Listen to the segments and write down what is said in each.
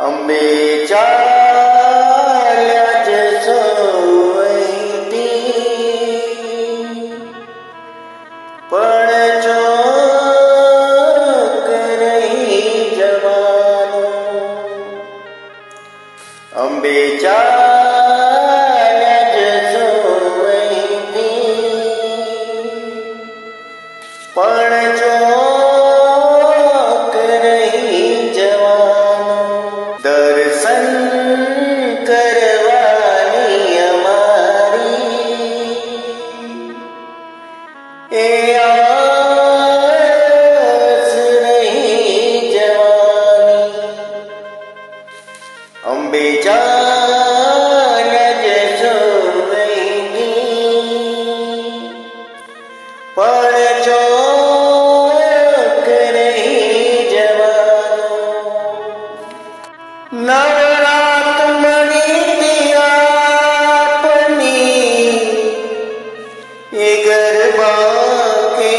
અંબે ચાલ્યા જશો. પણ જો રહી જવાનું અંબે ચાલ્યા જશો પણ ચોક ચોક રહી જવાનું નવરાત મણી આપની એ ગરબા કે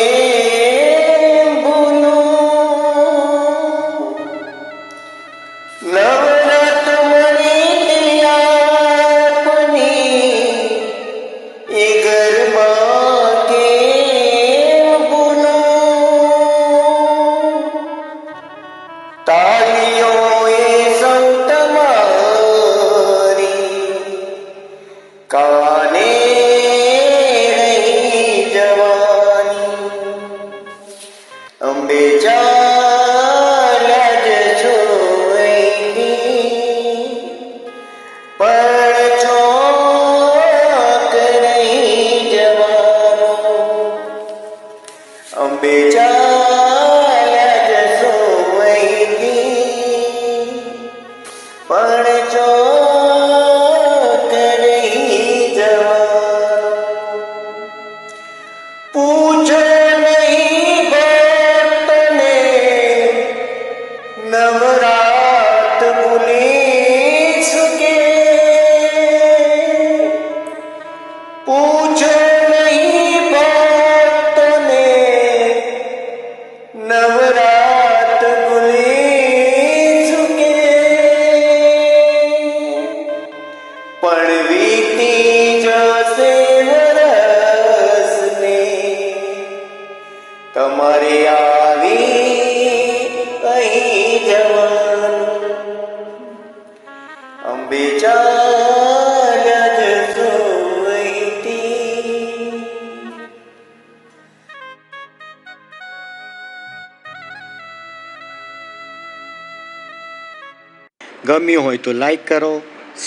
ગમ્યું હોય તો લાઈક કરો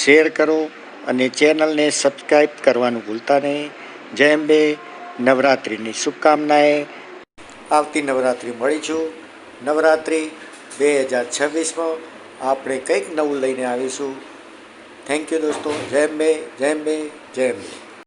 શેર કરો અને ચેનલને સબસ્ક્રાઈબ કરવાનું ભૂલતા નહીં. જય અંબે. નવરાત્રિની શુભકામનાએ આવતી નવરાત્રિ મળીશું નવરાત્રિ બે હજાર છવ્વીસમાં આપણે કંઈક નવું લઈને આવીશું. થેન્ક યુ દોસ્તો. જય અંબે જય અંબે જય અંબે.